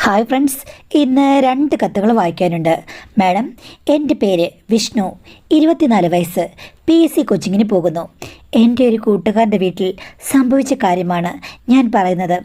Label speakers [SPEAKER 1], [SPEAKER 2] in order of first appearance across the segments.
[SPEAKER 1] Hi friends ഇന്ന് രണ്ട് കത്തുകൾ വായിക്കാനുണ്ട്. മാഡം എന്റെ പേര് വിഷ്ണു. ഇരുപത്തിനാല് വയസ്സ് പി എസ് സി കോച്ചിങ്ങിന് പോകുന്നു. എന്റെ ഒരു കൂട്ടുകാരന്റെ വീട്ടിൽ സംഭവിച്ച കാര്യമാണ് ഞാൻ പറയുന്നത്.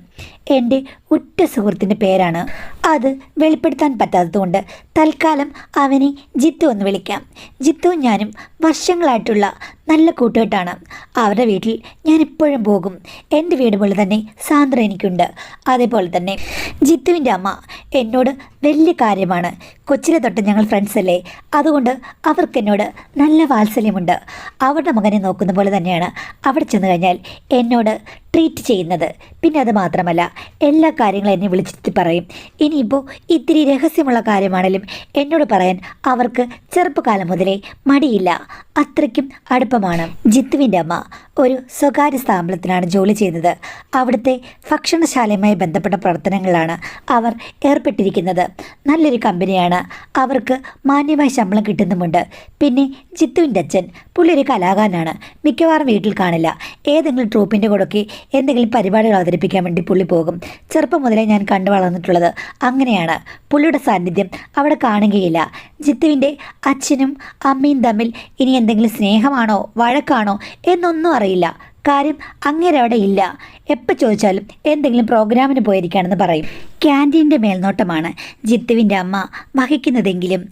[SPEAKER 1] എന്റെ ഉറ്റ സുഹൃത്തിന്റെ പേരാണ്. അത് വെളിപ്പെടുത്താൻ പറ്റാത്തതുകൊണ്ട് തൽക്കാലം അവനെ ജിത്തു എന്ന് വിളിക്കാം. ജിത്തുവും ഞാനും വർഷങ്ങളായിട്ടുള്ള നല്ല കൂട്ടുകെട്ടാണ്. അവരുടെ വീട്ടിൽ ഞാൻ എപ്പോഴും പോകും. എന്റെ വീട് പോലെ തന്നെ സാന്ദ്ര എനിക്കുണ്ട്. അതേപോലെ തന്നെ ജിത്തുവിന്റെ അമ്മ എന്നോട് വലിയ കാര്യമാണ്. കൊച്ചിലെ തൊട്ട് ഞങ്ങൾ ഫ്രണ്ട്സ് അല്ലേ? അതുകൊണ്ട് അവർക്ക് എന്നോട് നല്ല വാത്സല്യമുണ്ട്. അവരുടെ മകനെ നോക്കുന്ന പോലെ തന്നെയാണ് അവിടെ ചെന്ന് കഴിഞ്ഞാൽ എന്നോട് ട്രീറ്റ് ചെയ്യുന്നത്. പിന്നെ അത് മാത്രമല്ല എല്ലാ കാര്യങ്ങളും എന്നെ വിളിച്ചിട്ട് പറയും. ഇനിയിപ്പോൾ ഇത്തിരി രഹസ്യമുള്ള കാര്യമാണെങ്കിലും എന്നോട് പറയാൻ അവർക്ക് ചെറുപ്പകാലം മുതലേ മടിയില്ല. അത്രയ്ക്കും അടുപ്പമാണ്. ജിത്തുവിന്റെ അമ്മ ഒരു സ്വകാര്യ സ്ഥാപനത്തിലാണ് ജോലി ചെയ്യുന്നത്. അവിടുത്തെ ഭക്ഷണശാലയുമായി ബന്ധപ്പെട്ട പ്രവർത്തനങ്ങളിലാണ് അവർ ഏർപ്പെട്ടിരിക്കുന്നത്. നല്ലൊരു കമ്പനിയാണ്. അവർക്ക് മാന്യമായ ശമ്പളം കിട്ടുന്നുമുണ്ട്. പിന്നെ ജിത്തുവിന്റെ അച്ഛൻ പുള്ളി ഒരു കലാകാരനാണ്. മിക്കവാറും വീട്ടിൽ കാണില്ല. ഏതെങ്കിലും ട്രൂപ്പിന്റെ കൂടെയൊക്കെ എന്തെങ്കിലും പരിപാടികൾ അവതരിപ്പിക്കാൻ വേണ്ടി പുള്ളി പോകും. ചെറുപ്പം മുതലേ ഞാൻ കണ്ടു വളർന്നിട്ടുള്ളത് അങ്ങനെയാണ്. പുള്ളിയുടെ സാന്നിധ്യം അവിടെ കാണുകയില്ല. ജിത്തുവിന്റെ അച്ഛനും അമ്മയും തമ്മിൽ ഇനി എന്തെങ്കിലും സ്നേഹമാണോ വഴക്കാണോ എന്നൊന്നും അറിയില്ല. കാര്യം അങ്ങേരെ അവിടെ ഇല്ല. എപ്പോൾ ചോദിച്ചാലും എന്തെങ്കിലും പ്രോഗ്രാമിന് പോയിരിക്കുകയാണെന്ന് പറയും. ക്യാന്റീന്റെ മേൽനോട്ടമാണ് ജിത്തുവിന്റെ അമ്മ വഹിക്കുന്നതെങ്കിലും.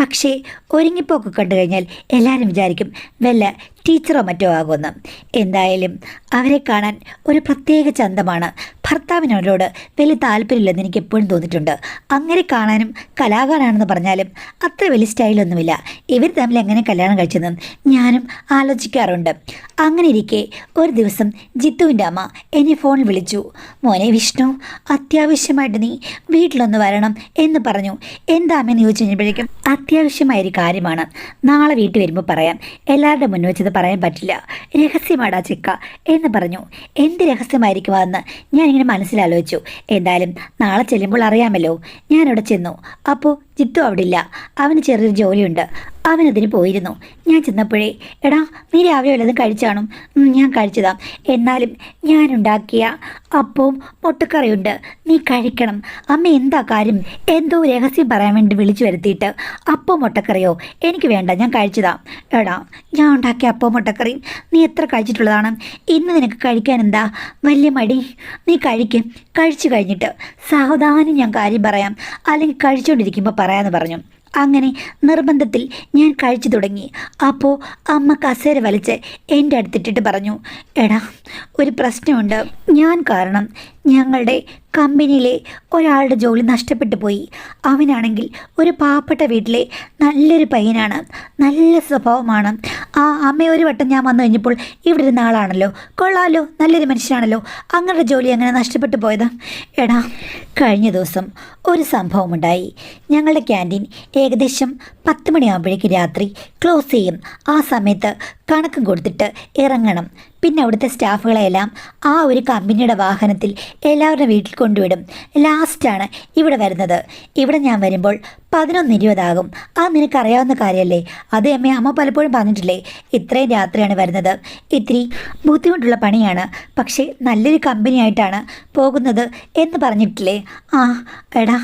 [SPEAKER 1] പക്ഷേ ഒരുങ്ങിപ്പോക്ക് കണ്ടു കഴിഞ്ഞാൽ എല്ലാവരും വിചാരിക്കും വല്ല ടീച്ചറോ മറ്റോ ആകുമെന്ന്. എന്തായാലും അവരെ കാണാൻ ഒരു പ്രത്യേക ചന്തമാണ്. ഭർത്താവിന് അവരോട് വലിയ താല്പര്യമില്ലെന്ന് എനിക്ക് എപ്പോഴും തോന്നിയിട്ടുണ്ട്. അങ്ങനെ കാണാനും കലാകാരാണെന്ന് പറഞ്ഞാലും അത്ര വലിയ സ്റ്റൈലൊന്നുമില്ല. ഇവർ തമ്മിൽ എങ്ങനെ കല്യാണം കഴിച്ചെന്നും ഞാനും ആലോചിക്കാറുണ്ട്. അങ്ങനെ ഇരിക്കെ ഒരു ദിവസം ജിത്തുവിന്റെ അമ്മ എന്നെ ഫോണിൽ വിളിച്ചു. മോനെ വിഷ്ണു അത്യാവശ്യമായിട്ട് നീ വീട്ടിലൊന്ന് വരണം എന്ന് പറഞ്ഞു. എന്താ എന്ന് ചോദിച്ചു കഴിഞ്ഞപ്പോഴേക്കും അത്യാവശ്യമായൊരു കാര്യമാണ്. നാളെ വീട്ടിൽ വരുമ്പോൾ പറയാം. എല്ലാവരുടെ മുന്നിൽ വെച്ചത് പറയാൻ പറ്റില്ല. രഹസ്യമാടാ ചിക്ക. എന്ന് പറഞ്ഞു. എന്ത് രഹസ്യമായിരിക്കും അതെന്ന് ഞാനിങ്ങനെ മനസ്സിലാലോചിച്ചു. എന്തായാലും നാളെ ചെല്ലുമ്പോൾ അറിയാമല്ലോ. ഞാനവിടെ ചെന്നു. അപ്പോൾ ജിത്തു അവിടെ ഇല്ല അവന് ചെറിയൊരു ജോലിയുണ്ട്. അവനതിന് പോയിരുന്നു. ഞാൻ ചെന്നപ്പോഴേ എടാ നീ രാവിലെ വല്ലതും കഴിച്ചാണോ? ഞാൻ കഴിച്ചതാ. എന്നാലും ഞാനുണ്ടാക്കിയ അപ്പവും മുട്ടക്കറിയുണ്ട്. നീ കഴിക്കണം. അമ്മ എന്താ കാര്യം? എന്തോ രഹസ്യം പറയാൻ വേണ്ടി വിളിച്ചു വരുത്തിയിട്ട്. അപ്പവും മുട്ടക്കറിയോ? എനിക്ക് വേണ്ട ഞാൻ കഴിച്ചതാ. എടാ ഞാൻ ഉണ്ടാക്കിയ അപ്പവും മുട്ടക്കറിയും നീ എത്ര കഴിച്ചിട്ടുള്ളതാണ്? ഇന്ന് നിനക്ക് കഴിക്കാൻ എന്താ? വലിയ മടി. നീ കഴിക്കും. കഴിച്ചു കഴിഞ്ഞിട്ട്. സാവധാനം ഞാൻ കാര്യം പറയാം. അല്ലെങ്കിൽ കഴിച്ചുകൊണ്ടിരിക്കുമ്പോൾ പറയാമെന്ന് പറഞ്ഞു. അങ്ങനെ നിർബന്ധത്തിൽ ഞാൻ കഴിച്ചു തുടങ്ങി. അപ്പോൾ അമ്മ കസേര വലിച്ച് എന്റെ അടുത്തിട്ടിട്ട് പറഞ്ഞു എടാ ഒരു പ്രശ്നമുണ്ട്. ഞാൻ കാരണം ഞങ്ങളുടെ കമ്പനിയിലെ ഒരാളുടെ ജോലി നഷ്ടപ്പെട്ടു പോയി. അവനാണെങ്കിൽ ഒരു പാവപ്പെട്ട വീട്ടിലെ നല്ലൊരു പയ്യനാണ്. നല്ല സ്വഭാവമാണ്. ആ അമ്മ ഒരു വട്ടം ഞാൻ വന്നു കഴിഞ്ഞപ്പോൾ ഇവിടെ ഇരുന്ന ആളാണല്ലോ. കൊള്ളാമല്ലോ നല്ലൊരു മനുഷ്യനാണല്ലോ. അങ്ങനെ ജോലി അങ്ങനെ നഷ്ടപ്പെട്ടു പോയത്? എടാ കഴിഞ്ഞ ദിവസം ഒരു സംഭവമുണ്ടായി. ഞങ്ങളുടെ ക്യാന്റീൻ ഏകദേശം പത്ത് മണിയാകുമ്പോഴേക്ക് രാത്രി ക്ലോസ് ചെയ്യും. ആ സമയത്ത് കണക്കും കൊടുത്തിട്ട് ഇറങ്ങണം. പിന്നെ അവിടുത്തെ സ്റ്റാഫുകളെല്ലാം ആ ഒരു കമ്പനിയുടെ വാഹനത്തിൽ എല്ലാവരുടെ വീട്ടിൽ കൊണ്ടുവിടും. ലാസ്റ്റാണ് ഇവിടെ വരുന്നത്. ഇവിടെ ഞാൻ വരുമ്പോൾ പതിനൊന്ന് ഇരുപതാകും. അത് നിനക്കറിയാവുന്ന കാര്യമല്ലേ അതേ അമ്മ അമ്മ പലപ്പോഴും പറഞ്ഞിട്ടില്ലേ? ഇത്രയും രാത്രിയാണ് വരുന്നത്. ഇത്തിരി ബുദ്ധിമുട്ടുള്ള പണിയാണ്. പക്ഷേ നല്ലൊരു കമ്പനി ആയിട്ടാണ് പോകുന്നത് എന്ന് പറഞ്ഞിട്ടില്ലേ? ആ എടാ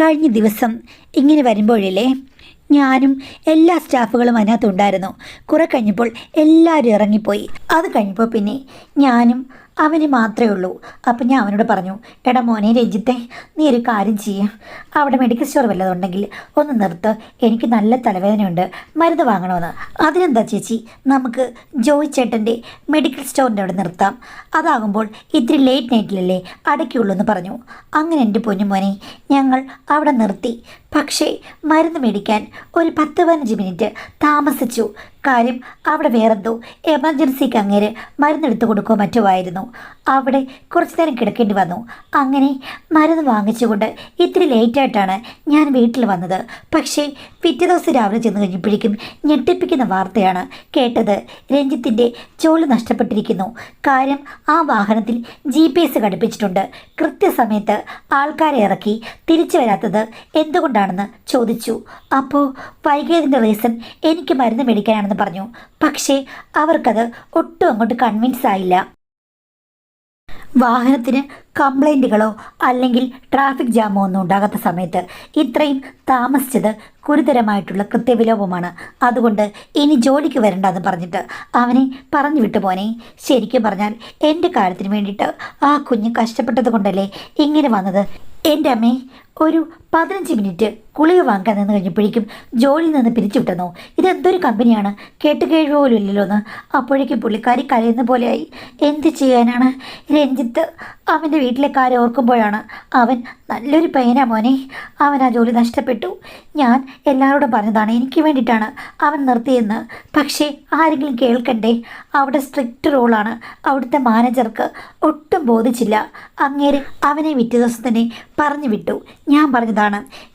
[SPEAKER 1] കഴിഞ്ഞ ദിവസം ഇങ്ങനെ വരുമ്പോഴില്ലേ ഞാനും എല്ലാ സ്റ്റാഫുകളും അതിനകത്തുണ്ടായിരുന്നു കുറെ കഴിഞ്ഞപ്പോൾ എല്ലാവരും ഇറങ്ങിപ്പോയി. അത് കഴിഞ്ഞപ്പോൾ പിന്നെ ഞാനും അവന് മാത്രമേ ഉള്ളൂ. അപ്പം ഞാൻ അവനോട് പറഞ്ഞു എടാ മോനെ രഞ്ജിത്തെ നീ ഒരു കാര്യം ചെയ്യുക അവിടെ മെഡിക്കൽ സ്റ്റോർ വല്ലതുണ്ടെങ്കിൽ ഒന്ന് നിർത്ത്. എനിക്ക് നല്ല തലവേദനയുണ്ട്. മരുന്ന് വാങ്ങണമെന്ന് അതിനെന്താ ചേച്ചി? നമുക്ക് ജോയ് ചേട്ടന്റെ മെഡിക്കൽ സ്റ്റോറിന്റെ അവിടെ നിർത്താം. അതാകുമ്പോൾ ഇത്തിരി ലേറ്റ് നൈറ്റിലല്ലേ അടയ്ക്കുള്ളൂ എന്ന് പറഞ്ഞു. അങ്ങനെ എന്റെ പൊന്നുമോനെ ഞങ്ങൾ അവിടെ നിർത്തി. പക്ഷേ മരുന്ന് മേടിക്കാൻ ഒരു പത്ത് പതിനഞ്ച് മിനിറ്റ് താമസിച്ചു. കാര്യം അവിടെ വേറെന്തോ എമർജൻസിക്ക് അങ്ങേര് മരുന്നെടുത്ത് കൊടുക്കുകയോ മറ്റോ ആയിരുന്നു. അവിടെ കുറച്ച് നേരം കിടക്കേണ്ടി വന്നു. അങ്ങനെ മരുന്ന് വാങ്ങിച്ചുകൊണ്ട് ഇത്തിരി ലേറ്റായിട്ടാണ് ഞാൻ വീട്ടിൽ വന്നത്. പക്ഷേ പിറ്റേ ദിവസം രാവിലെ ചെന്ന് കഴിഞ്ഞപ്പോഴേക്കും ഞെട്ടിപ്പിക്കുന്ന വാർത്തയാണ് കേട്ടത്. രഞ്ജിത്തിന്റെ ജോലി നഷ്ടപ്പെട്ടിരിക്കുന്നു. കാര്യം ആ വാഹനത്തിൽ ജി പി എസ് ഘടിപ്പിച്ചിട്ടുണ്ട്. കൃത്യസമയത്ത് ആൾക്കാരെ ഇറക്കി തിരിച്ചു വരാത്തത് എന്തുകൊണ്ടാണെന്ന് ചോദിച്ചു. അപ്പോൾ വൈകിയതിന്റെ റീസൺ എനിക്ക് മരുന്ന് മേടിക്കാനാണെന്ന് പറഞ്ഞു. പക്ഷേ അവർക്കത് ഒട്ടും അങ്ങോട്ട് കൺവിൻസ് ആയില്ല. വാഹനത്തിന് കംപ്ലൈന്റുകളോ അല്ലെങ്കിൽ ട്രാഫിക് ജാമോ ഒന്നും ഉണ്ടാകാത്ത സമയത്ത് ഇത്രയും താമസിച്ചത് ഗുരുതരമായിട്ടുള്ള കൃത്യവിലോപമാണ്. അതുകൊണ്ട് ഇനി ജോലിക്ക് വരണ്ടെന്ന് പറഞ്ഞിട്ട് അവനെ പറഞ്ഞു വിട്ടു പോനെ ശരിക്കും പറഞ്ഞാൽ എന്റെ കാര്യത്തിന് വേണ്ടിയിട്ട് ആ കുഞ്ഞ് കഷ്ടപ്പെട്ടത് കൊണ്ടല്ലേ ഇങ്ങനെ വന്നത്? എന്റെ അമ്മേ ഒരു പതിനഞ്ച് മിനിറ്റ് കുളിക വാങ്ങാൻ നിന്ന് കഴിഞ്ഞപ്പോഴേക്കും ജോലിയിൽ നിന്ന് പിരിച്ചുവിട്ടെന്നോ ഇതെന്തൊരു കമ്പനിയാണ്? കേട്ട് കേഴുക പോലും ഇല്ലല്ലോ എന്ന്. അപ്പോഴേക്കും പുള്ളിക്കാരി കരയുന്ന പോലെയായി. എന്ത് ചെയ്യാനാണ്? രഞ്ജിത്ത് അവന്റെ വീട്ടിലെ കാര്യം ഓർക്കുമ്പോഴാണ് അവൻ നല്ലൊരു പയ്യനാ മോനെ. അവൻ ആ ജോലി നഷ്ടപ്പെട്ടു. ഞാൻ എല്ലാവരോടും പറഞ്ഞതാണ് എനിക്ക് വേണ്ടിയിട്ടാണ് അവൻ നിർത്തിയെന്ന് പക്ഷേ ആരെങ്കിലും കേൾക്കണ്ടേ? അവിടെ സ്ട്രിക്റ്റ് റൂളാണ്. അവിടുത്തെ മാനേജർക്ക് ഒട്ടും ബോധിച്ചില്ല. അങ്ങേര് അവനെ വിറ്റ ദിവസം തന്നെ പറഞ്ഞു വിട്ടു. ഞാൻ പറഞ്ഞതാണ്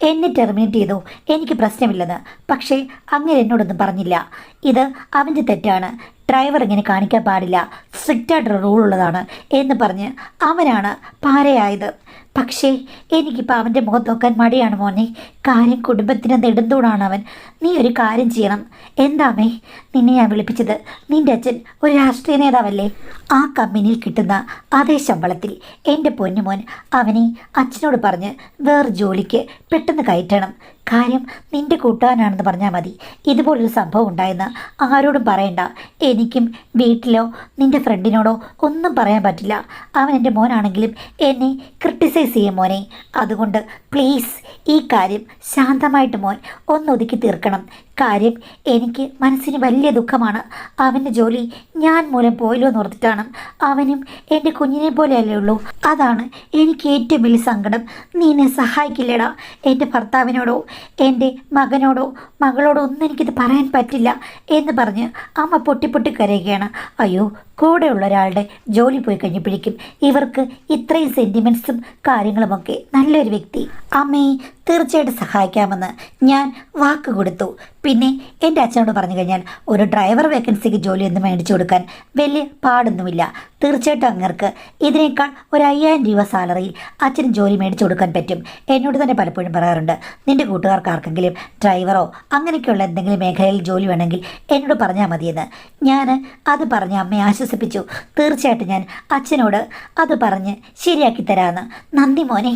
[SPEAKER 1] എന്നെ ടെർമിനേറ്റ് ചെയ്തു. എനിക്ക് പ്രശ്നമില്ലെന്ന്. പക്ഷേ അങ്ങനെ എന്നോടൊന്നും പറഞ്ഞില്ല. ഇത് അവന്റെ തെറ്റാണ്. ഡ്രൈവർ ഇങ്ങനെ കാണിക്കാൻ പാടില്ല. സ്ട്രിക്റ്റായിട്ടുള്ള റൂൾ ഉള്ളതാണ് എന്ന് പറഞ്ഞ് അവനാണ് പാരയായത്. പക്ഷേ എനിക്കിപ്പോൾ അവന്റെ മുഖത്ത് നോക്കാൻ മടിയാണ് മോനെ. കാര്യം കുടുംബത്തിന് നെടുന്തൂടാണ് അവൻ. നീ ഒരു കാര്യം ചെയ്യണം. എന്താമേ നിന്നെ ഞാൻ വിളിപ്പിച്ചത്? നിന്റെ അച്ഛൻ ഒരു രാഷ്ട്രീയ നേതാവല്ലേ? ആ കമ്പനിയിൽ കിട്ടുന്ന അതേ ശമ്പളത്തിൽ എന്റെ പൊന്നുമോൻ അവനെ അച്ഛനോട് പറഞ്ഞ് വേറെ ജോലിക്ക് പെട്ടെന്ന് കയറ്റണം. കാര്യം നിന്റെ കൂട്ടുകാരനാണെന്ന് പറഞ്ഞാൽ മതി. ഇതുപോലൊരു സംഭവം ഉണ്ടായെന്ന് ആരോടും പറയണ്ട. എനിക്കും വീട്ടിലോ നിന്റെ ഫ്രണ്ടിനോടോ ഒന്നും പറയാൻ പറ്റില്ല. അവൻ എന്റെ മോനാണെങ്കിലും എന്നെ ക്രിട്ടിസൈസ് ചെയ്യും മോനെ. അതുകൊണ്ട് പ്ലീസ് ഈ കാര്യം ശാന്തമായിട്ട് മോൻ ഒന്നൊതുക്കി തീർക്കണം. കാര്യം എനിക്ക് മനസ്സിന് വലിയ ദുഃഖമാണ്. അവന്റെ ജോലി ഞാൻ മൂലം പോയല്ലോ എന്ന് ഓർത്തിട്ടാണ്. അവനും എന്റെ കുഞ്ഞിനെ പോലെയല്ലേ ഉള്ളൂ. അതാണ് എനിക്ക് ഏറ്റവും വലിയ സങ്കടം. നീ എന്നെ സഹായിക്കില്ലടാ. എന്റെ ഭർത്താവിനോടോ എന്റെ മകനോടോ മകളോടോ ഒന്നും എനിക്കിത് പറയാൻ പറ്റില്ല എന്ന് പറഞ്ഞ് അമ്മ പൊട്ടി പൊട്ടി കരയുകയാണ്. അയ്യോ കൂടെയുള്ള ഒരാളുടെ ജോലി പോയി കഴിഞ്ഞപ്പോഴേക്കും ഇവർക്ക് ഇത്രയും സെന്റിമെന്റ്സും കാര്യങ്ങളുമൊക്കെ നല്ലൊരു വ്യക്തി. അമ്മയെ തീർച്ചയായിട്ടും സഹായിക്കാമെന്ന് ഞാൻ വാക്ക് കൊടുത്തു. പിന്നെ എന്റെ അച്ഛനോട് പറഞ്ഞു കഴിഞ്ഞാൽ ഒരു ഡ്രൈവർ വേക്കൻസിക്ക് ജോലിയൊന്നും മേടിച്ചു കൊടുക്കാൻ വലിയ പാടൊന്നുമില്ല. തീർച്ചയായിട്ടും അങ്ങർക്ക് ഇതിനേക്കാൾ ഒരു അയ്യായിരം രൂപ സാലറിയിൽ അച്ഛന് ജോലി മേടിച്ചു കൊടുക്കാൻ പറ്റും എന്നോട് തന്നെ പലപ്പോഴും പറയാറുണ്ട്. നിന്റെ കൂട്ടുകാർക്ക് ആർക്കെങ്കിലും ഡ്രൈവറോ അങ്ങനെയൊക്കെയുള്ള എന്തെങ്കിലും മേഖലയിൽ ജോലി വേണമെങ്കിൽ എന്നോട് പറഞ്ഞാൽ മതിയെന്ന്. ഞാൻ അത് പറഞ്ഞ് അമ്മയെ ആശ്വസിപ്പിച്ചു തീർച്ചയായിട്ടും ഞാൻ അച്ഛനോട് അത് പറഞ്ഞ് ശരിയാക്കി തരാമെന്ന് നന്ദി മോനെ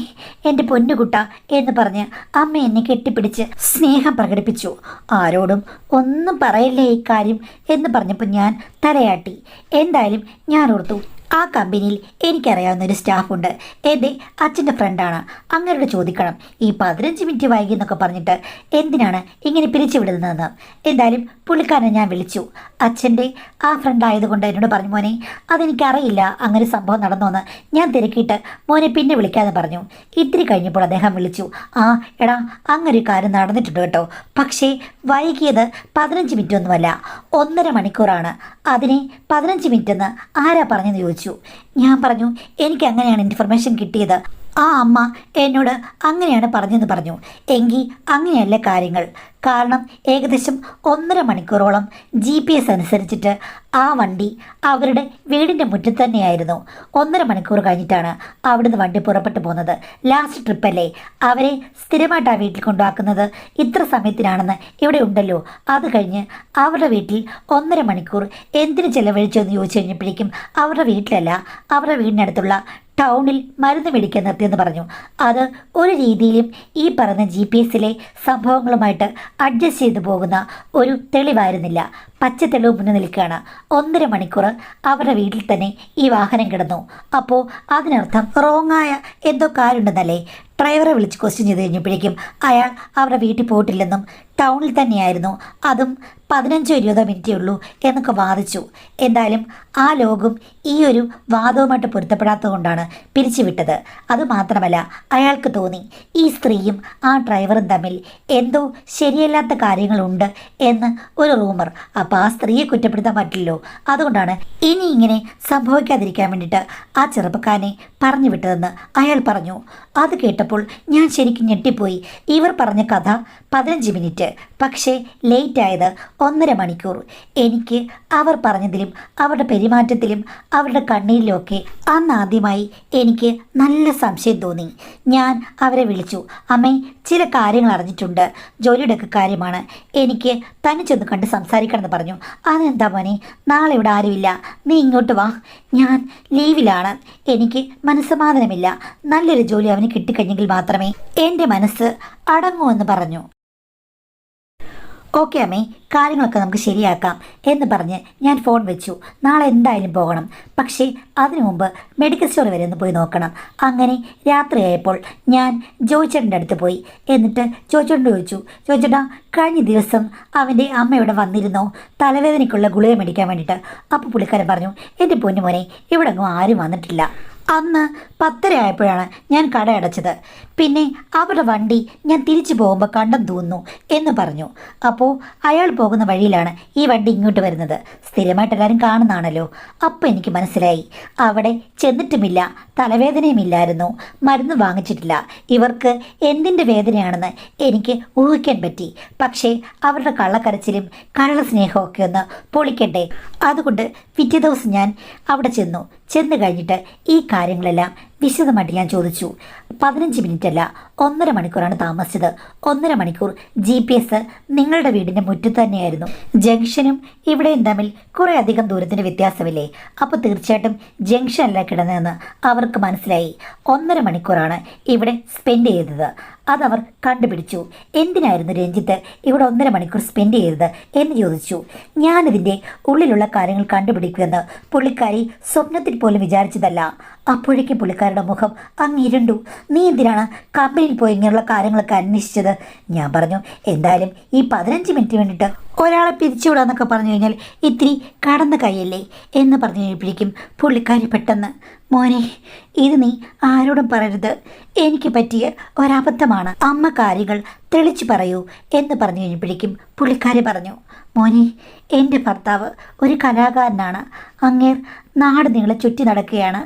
[SPEAKER 1] എന്റെ പൊന്നുകുട്ട എന്ന് പറഞ്ഞ് അമ്മ എന്നെ കെട്ടിപ്പിടിച്ച് സ്നേഹം പ്രകടിപ്പിച്ചു. ആരോടും ഒന്നും പറയില്ലേ ഈ കാര്യം എന്ന് പറഞ്ഞപ്പോൾ ഞാൻ തലയാട്ടി. എന്തായാലും ഞാൻ ഓർത്തു ആ കമ്പനിയിൽ എനിക്കറിയാവുന്ന ഒരു സ്റ്റാഫുണ്ട്. എന്റെ അച്ഛന്റെ ഫ്രണ്ടാണ്. അങ്ങനോട് ചോദിക്കണം. ഈ പതിനഞ്ച് മിനിറ്റ് വൈകി എന്നൊക്കെ പറഞ്ഞിട്ട് എന്തിനാണ് ഇങ്ങനെ പിരിച്ചു വിടുന്നതെന്ന് എന്തായാലും പുള്ളിക്കാരനെ ഞാൻ വിളിച്ചു. അച്ഛന്റെ ആ ഫ്രണ്ടായതുകൊണ്ട് എന്നോട് പറഞ്ഞു മോനെ അതെനിക്കറിയില്ല. അങ്ങനെ സംഭവം നടന്നോന്ന് ഞാൻ തിരക്കിയിട്ട് മോനെ പിന്നെ വിളിക്കാതെ പറഞ്ഞു. ഇത്തിരി കഴിഞ്ഞപ്പോൾ അദ്ദേഹം വിളിച്ചു. ആ എടാ അങ്ങനെ ഒരു കാര്യം നടന്നിട്ടുണ്ട് കേട്ടോ. പക്ഷേ വൈകിയത് പതിനഞ്ച് മിനിറ്റ് ഒന്നുമല്ല ഒന്നര മണിക്കൂറാണ്. അതിനെ പതിനഞ്ച് മിനിറ്റ് എന്ന് ആരാ പറഞ്ഞെന്ന് ചോദിച്ചു. ഞാൻ പറഞ്ഞു എനിക്ക് അങ്ങനെയാണ് ഇൻഫർമേഷൻ കിട്ടിയത്. ആ അമ്മ എന്നോട് അങ്ങനെയാണ് പറഞ്ഞെന്ന് പറഞ്ഞു. എങ്കിൽ അങ്ങനെയല്ല കാര്യങ്ങൾ. കാരണം ഏകദേശം ഒന്നര മണിക്കൂറോളം ജി പി എസ് അനുസരിച്ചിട്ട് ആ വണ്ടി അവരുടെ വീടിന്റെ മുറ്റത്ത് തന്നെയായിരുന്നു. ഒന്നര മണിക്കൂർ കഴിഞ്ഞിട്ടാണ് അവിടുന്ന് വണ്ടി പുറപ്പെട്ടു പോകുന്നത് ലാസ്റ്റ് ട്രിപ്പല്ലേ അവരെ സ്ഥിരമായിട്ട് ആ വീട്ടിൽ കൊണ്ടുവാക്കുന്നത് ഇത്ര സമയത്തിനാണെന്ന് ഇവിടെ ഉണ്ടല്ലോ. അത് കഴിഞ്ഞ് അവരുടെ വീട്ടിൽ ഒന്നര മണിക്കൂർ എന്തിനു ചെലവഴിച്ചു എന്ന് ചോദിച്ചു കഴിഞ്ഞപ്പോഴേക്കും അവരുടെ വീട്ടിലല്ല അവരുടെ വീടിനടുത്തുള്ള ടൗണിൽ മരുന്ന് മേടിക്കാൻ നിർത്തിയെന്ന് പറഞ്ഞു. അത് ഒരു രീതിയിലും ഈ പറഞ്ഞ ജി പി എസിലെ സംഭവങ്ങളുമായിട്ട് അഡ്ജസ്റ്റ് ചെയ്തു പോകുന്ന ഒരു തെളിവായിരുന്നില്ല. പച്ച തെളിവ് മുന്നിൽ നിൽക്കുകയാണ്. ഒന്നര മണിക്കൂർ അവരുടെ വീട്ടിൽ തന്നെ ഈ വാഹനം കിടന്നു. അപ്പോൾ അതിനർത്ഥം റോങ്ങായ എന്തോ കാര്യമുണ്ടെന്നല്ലേ ഡ്രൈവറെ വിളിച്ച് ക്വസ്റ്റ്യൻ ചെയ്ത് കഴിഞ്ഞപ്പോഴേക്കും അയാൾ അവരുടെ വീട്ടിൽ പോയിട്ടില്ലെന്നും ടൗണിൽ തന്നെയായിരുന്നു. അതും പതിനഞ്ചോ ഇരുപതോ മിനിറ്റേ ഉള്ളൂ എന്നൊക്കെ വാദിച്ചു. എന്തായാലും ആ ലോകം ഈ ഒരു വാദവുമായിട്ട് പൊരുത്തപ്പെടാത്തത് കൊണ്ടാണ് പിരിച്ചുവിട്ടത് അതുമാത്രമല്ല അയാൾക്ക് തോന്നി ഈ സ്ത്രീയും ആ ഡ്രൈവറും തമ്മിൽ എന്തോ ശരിയല്ലാത്ത കാര്യങ്ങളുണ്ട് എന്ന് ഒരു റൂമർ അപ്പോൾ ആ സ്ത്രീയെ കുറ്റപ്പെടുത്താൻ പറ്റില്ലല്ലോ. അതുകൊണ്ടാണ് ഇനി ഇങ്ങനെ സംഭവിക്കാതിരിക്കാൻ വേണ്ടിയിട്ട് ആ ചെറുപ്പക്കാരനെ പറഞ്ഞു വിട്ടതെന്ന് അയാൾ പറഞ്ഞു. അത് കേട്ടപ്പോൾ ഞാൻ ശരിക്കും ഞെട്ടിപ്പോയി. ഇവർ പറഞ്ഞ കഥ പതിനഞ്ച് മിനിറ്റ്. പക്ഷേ ലേറ്റ് ആയത് ഒന്നര മണിക്കൂർ. എനിക്ക് അവർ പറഞ്ഞതിലും അവരുടെ പെരുമാറ്റത്തിലും അവരുടെ കണ്ണീരിലുമൊക്കെ അന്ന് ആദ്യമായി എനിക്ക് നല്ല സംശയം തോന്നി. ഞാൻ അവരെ വിളിച്ചു. അമ്മേ ചില കാര്യങ്ങൾ അറിഞ്ഞിട്ടുണ്ട്. ജോലിയുടെ ഒക്കെ കാര്യമാണ്. എനിക്ക് തനിച്ചൊന്ന് കണ്ട് സംസാരിക്കണമെന്ന് പറഞ്ഞു. അതെന്താ മോനെ? നാളെ ഇവിടെ ആരുമില്ല. നീ ഇങ്ങോട്ട് വാ. ഞാൻ ലീവിലാണ്. എനിക്ക് മനസ്സമാധാനമില്ല. നല്ലൊരു ജോലി അവന് കിട്ടിക്കഴിഞ്ഞെങ്കിൽ മാത്രമേ എന്റെ മനസ്സ് അടങ്ങൂ എന്ന് പറഞ്ഞു. ഓക്കെ അമ്മേ കാര്യങ്ങളൊക്കെ നമുക്ക് ശരിയാക്കാം എന്ന് പറഞ്ഞ് ഞാൻ ഫോൺ വെച്ചു. നാളെ എന്തായാലും പോകണം. പക്ഷേ അതിനു മുമ്പ് മെഡിക്കൽ സ്റ്റോർ വരെ ഒന്ന് പോയി നോക്കണം. അങ്ങനെ രാത്രിയായപ്പോൾ ഞാൻ ജോയിച്ചേട്ടന്റെ അടുത്ത് പോയി. എന്നിട്ട് ജോയിച്ചേട്ടൻ ചോദിച്ചു ജോയിച്ചേട്ടാ കഴിഞ്ഞ ദിവസം അവന്റെ അമ്മ ഇവിടെ വന്നിരുന്നോ? തലവേദനയ്ക്കുള്ള ഗുളിക മേടിക്കാൻ വേണ്ടിയിട്ട്. അപ്പോൾ പുള്ളിക്കാരൻ പറഞ്ഞു എന്റെ പൊന്നുമോനെ ഇവിടെ ആരും വന്നിട്ടില്ല. അന്ന് പത്തരയായപ്പോഴാണ് ഞാൻ കട അടച്ചത്. പിന്നെ അവരുടെ വണ്ടി ഞാൻ തിരിച്ചു പോകുമ്പോൾ കണ്ടെന്ന് തോന്നുന്നു എന്ന് പറഞ്ഞു. അപ്പോൾ അയാൾ പോകുന്ന വഴിയിലാണ് ഈ വണ്ടി ഇങ്ങോട്ട് വരുന്നത്. സ്ഥിരമായിട്ട് എല്ലാവരും കാണുന്നതാണല്ലോ. അപ്പോൾ എനിക്ക് മനസ്സിലായി. അവിടെ ചെന്നിട്ടുമില്ല. തലവേദനയും ഇല്ലായിരുന്നു. മരുന്ന് വാങ്ങിച്ചിട്ടില്ല. ഇവർക്ക് എന്തിന്റെ വേദനയാണെന്ന് എനിക്ക് ഊഹിക്കാൻ പറ്റി. പക്ഷേ അവരുടെ കള്ളക്കരച്ചിലും കള്ള സ്നേഹമൊക്കെ ഒന്ന് പൊളിക്കട്ടെ അതുകൊണ്ട് പിറ്റേ ദിവസം ഞാൻ അവിടെ ചെന്നു. ചെന്ന് കഴിഞ്ഞിട്ട് ഈ കാര്യങ്ങളെല്ലാം വിശദമായിട്ട് ഞാൻ ചോദിച്ചു. പതിനഞ്ച് മിനിറ്റ് അല്ല ഒന്നര മണിക്കൂറാണ് താമസിച്ചത്. ഒന്നര മണിക്കൂർ ജി പി എസ് നിങ്ങളുടെ വീടിന്റെ മുറ്റത്ത് തന്നെയായിരുന്നു. ജംഗ്ഷനും ഇവിടെയും തമ്മിൽ കുറേ അധികം ദൂരത്തിന്റെ വ്യത്യാസമില്ലേ? അപ്പോൾ തീർച്ചയായിട്ടും ജംഗ്ഷനല്ല കിടന്നതെന്ന് അവർക്ക് മനസ്സിലായി. ഒന്നര മണിക്കൂറാണ് ഇവിടെ സ്പെൻഡ് ചെയ്തത്. അതവർ കണ്ടുപിടിച്ചു. എന്തിനായിരുന്നു രഞ്ജിത്ത് ഇവിടെ ഒന്നര മണിക്കൂർ സ്പെൻഡ് ചെയ്തത് എന്ന് ചോദിച്ചു. ഞാനിതിന്റെ ഉള്ളിലുള്ള കാര്യങ്ങൾ കണ്ടുപിടിക്കുമെന്ന് പുള്ളിക്കാരി സ്വപ്നത്തിൽ പോലും വിചാരിച്ചതല്ല. അപ്പോഴേക്കും പുള്ളിക്കാരുടെ മുഖം അങ്ങ് ഇരുണ്ടു. നീ എന്തിനാണ് കമ്പനിയിൽ പോയി ഇങ്ങനെയുള്ള കാര്യങ്ങളൊക്കെ അന്വേഷിച്ചത്? ഞാൻ പറഞ്ഞു. എന്തായാലും ഈ പതിനഞ്ച് മിനിറ്റ് വേണ്ടിയിട്ട് ഒരാളെ പിരിച്ചുവിടാന്നൊക്കെ പറഞ്ഞു കഴിഞ്ഞാൽ ഇത്തിരി കടന്ന കൈയല്ലേ എന്ന് പറഞ്ഞു കഴിഞ്ഞപ്പോഴേക്കും പുള്ളിക്കാരി പെട്ടെന്ന്. മോനെ ഇത് നീ ആരോടും പറയരുത്. എനിക്ക് പറ്റിയ ഒരബദ്ധമാണ്. അമ്മ കാര്യങ്ങൾ തെളിച്ചു പറയൂ എന്ന് പറഞ്ഞു കഴിഞ്ഞപ്പോഴേക്കും പുള്ളിക്കാരി പറഞ്ഞു മോനെ എന്റെ ഭർത്താവ് ഒരു കലാകാരനാണ്. അങ്ങേർ നാട് നിങ്ങളെ ചുറ്റി നടക്കുകയാണ്.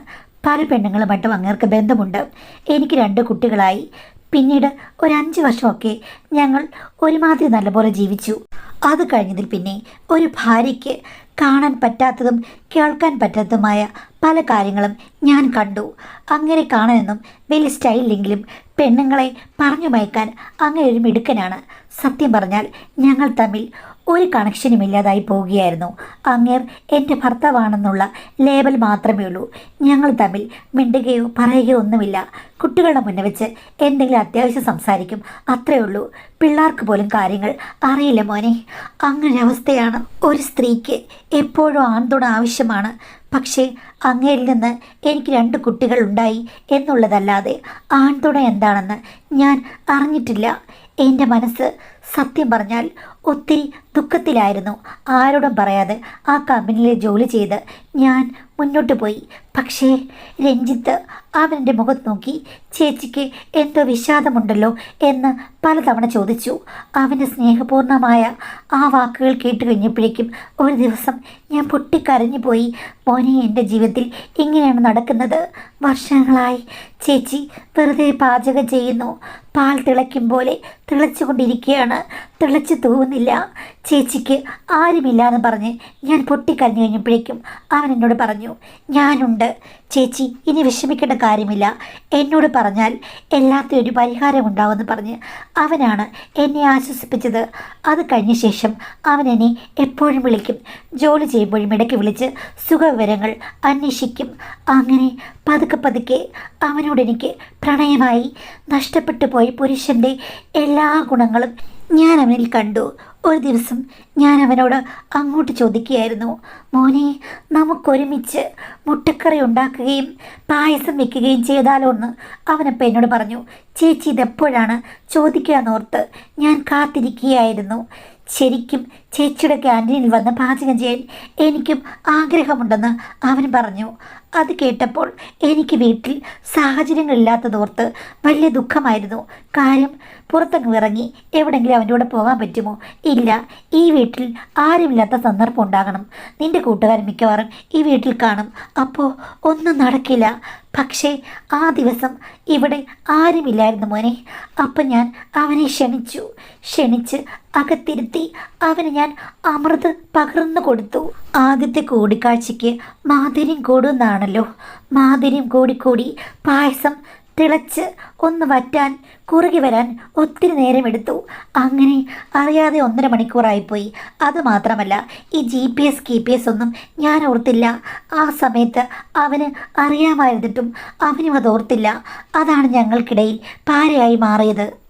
[SPEAKER 1] പല പെണ്ണുങ്ങളുമായിട്ടും അങ്ങേർക്ക് ബന്ധമുണ്ട്. എനിക്ക് രണ്ട് കുട്ടികളായി. പിന്നീട് ഒരു അഞ്ച് വർഷമൊക്കെ ഞങ്ങൾ ഒരുമാതിരി നല്ലപോലെ ജീവിച്ചു. അത് കഴിഞ്ഞതിൽ പിന്നെ ഒരു ഭാര്യയ്ക്ക് കാണാൻ പറ്റാത്തതും കേൾക്കാൻ പറ്റാത്തതുമായ പല കാര്യങ്ങളും ഞാൻ കണ്ടു. അങ്ങനെ കാണാനൊന്നും വലിയ സ്റ്റൈലില്ലെങ്കിലും പെണ്ണുങ്ങളെ പറഞ്ഞു മയക്കാൻ അങ്ങനെ ഒരു മിടുക്കനാണ്. സത്യം പറഞ്ഞാൽ ഞങ്ങൾ തമ്മിൽ ഒരു കണക്ഷനും ഇല്ലാതായി പോവുകയായിരുന്നു അങ്ങേർ എന്റെ ഭർത്താവാണെന്നുള്ള ലേബൽ മാത്രമേ ഉള്ളൂ. ഞങ്ങൾ തമ്മിൽ മിണ്ടുകയോ പറയുകയോ ഒന്നുമില്ല. കുട്ടികളുടെ മുന്നേ വെച്ച് എന്തെങ്കിലും അത്യാവശ്യം സംസാരിക്കും. അത്രേ ഉള്ളൂ. പിള്ളേർക്ക് പോലും കാര്യങ്ങൾ അറിയില്ല മോനെ. അങ്ങനെ അവസ്ഥയാണ് ഒരു സ്ത്രീക്ക് എപ്പോഴും ആൺതുണ ആവശ്യമാണ്. പക്ഷേ അങ്ങേരിൽ നിന്ന് എനിക്ക് രണ്ട് കുട്ടികൾ ഉണ്ടായി എന്നുള്ളതല്ലാതെ ആൺതുണ എന്താണെന്ന് ഞാൻ അറിഞ്ഞിട്ടില്ല. എന്റെ മനസ്സ് സത്യം പറഞ്ഞാൽ ഒത്തിരി ദുഃഖത്തിലായിരുന്നു. ആരോടും പറയാതെ ആ കമ്പനിയിൽ ജോലി ചെയ്ത് ഞാൻ മുന്നോട്ട് പോയി. പക്ഷേ രഞ്ജിത്ത് അവന്റെ മുഖത്ത് നോക്കി ചേച്ചിക്ക് എന്തോ വിഷാദമുണ്ടല്ലോ എന്ന് പലതവണ ചോദിച്ചു. അവന്റെ സ്നേഹപൂർണമായ ആ വാക്കുകൾ കേട്ട് കഴിഞ്ഞപ്പോഴേക്കും ഒരു ദിവസം ഞാൻ പൊട്ടിക്കരഞ്ഞു പോയി. മോനെ എന്റെ ജീവിതത്തിൽ ഇങ്ങനെയാണ് നടക്കുന്നത്. വർഷങ്ങളായി ചേച്ചി വെറുതെ പാചകം ചെയ്യുന്നു. പാൽ തിളയ്ക്കും പോലെ തിളച്ചുകൊണ്ടിരിക്കുകയാണ്. തിളച്ച് തൂവുന്നില്ല. ചേച്ചിക്ക് ആരുമില്ല എന്ന് പറഞ്ഞ് ഞാൻ പൊട്ടിക്കരഞ്ഞു കഴിഞ്ഞപ്പോഴേക്കും അവൻ എന്നോട് പറഞ്ഞു ഞാനുണ്ട്. ചേച്ചി ഇനി വിഷമിക്കേണ്ട കാര്യമില്ല. എന്നോട് പറഞ്ഞാൽ എല്ലാത്തിനും ഒരു പരിഹാരം ഉണ്ടാവുമെന്ന് പറഞ്ഞ് അവനാണ് എന്നെ ആശ്വസിപ്പിച്ചത്. അത് കഴിഞ്ഞ ശേഷം അവൻ എന്നെ എപ്പോഴും വിളിക്കും. ജോലി ചെയ്യുമ്പോഴും ഇടയ്ക്ക് വിളിച്ച് സുഖവിവരങ്ങൾ അന്വേഷിക്കും. അങ്ങനെ പതുക്കെ പതുക്കെ അവനോട് എനിക്ക് പ്രണയമായി നഷ്ടപ്പെട്ടു പോയ പുരുഷന്റെ എല്ലാ ഗുണങ്ങളും ഞാൻ അവനിൽ കണ്ടു. ഒരു ദിവസം ഞാൻ അവനോട് അങ്ങോട്ട് ചോദിക്കുകയായിരുന്നു മോനെ നമുക്കൊരുമിച്ച് മുട്ടക്കറി ഉണ്ടാക്കുകയും പായസം വെക്കുകയും ചെയ്താലോ എന്ന്. അവനപ്പം എന്നോട് പറഞ്ഞു ചേച്ചി ഇതെപ്പോഴാണ് ചോദിക്കാന്നോർത്ത് ഞാൻ കാത്തിരിക്കുകയായിരുന്നു. ശരിക്കും ചേച്ചിയുടെ ക്യാന്റീനിൽ വന്ന് പാചകം ചെയ്യാൻ എനിക്കും ആഗ്രഹമുണ്ടെന്ന് അവൻ പറഞ്ഞു. അത് കേട്ടപ്പോൾ എനിക്ക് വീട്ടിൽ സാഹചര്യങ്ങളില്ലാത്തതോർത്ത് വലിയ ദുഃഖമായിരുന്നു. കാര്യം പുറത്തങ്ങ് ഇറങ്ങി എവിടെങ്കിലും അവന്റെ കൂടെ പോകാൻ പറ്റുമോ? ഇല്ല. ഈ വീട്ടിൽ ആരുമില്ലാത്ത സന്ദർഭം ഉണ്ടാകണം. നിന്റെ കൂട്ടുകാരൻ മിക്കവാറും ഈ വീട്ടിൽ കാണും. അപ്പോൾ ഒന്നും നടക്കില്ല. പക്ഷേ ആ ദിവസം ഇവിടെ ആരുമില്ലായിരുന്നു മോനെ. അപ്പം ഞാൻ അവനെ ക്ഷണിച്ചു. ക്ഷണിച്ച് അകത്തിരുത്തി അവന് ഞാൻ അമൃത് പകർന്നു കൊടുത്തു. ആദ്യത്തെ കൂടിക്കാഴ്ചയ്ക്ക് മാധുര്യം കൂടുന്നാണല്ലോ. മാധുര്യം കൂടിക്കൂടി പായസം തിളച്ച് ഒന്ന് വറ്റാൻ കുറുകി വരാൻ ഒത്തിരി നേരം എടുത്തു അങ്ങനെ അറിയാതെ ഒന്നര മണിക്കൂറായിപ്പോയി. അതുമാത്രമല്ല ഈ G P S K P S ഒന്നും ഞാൻ ഓർത്തില്ല. ആ സമയത്ത് അവന് അറിയാമായിരുന്നിട്ടും അവനും അത് ഓർത്തില്ല. അതാണ് ഞങ്ങൾക്കിടയിൽ പാരയായി മാറിയത്.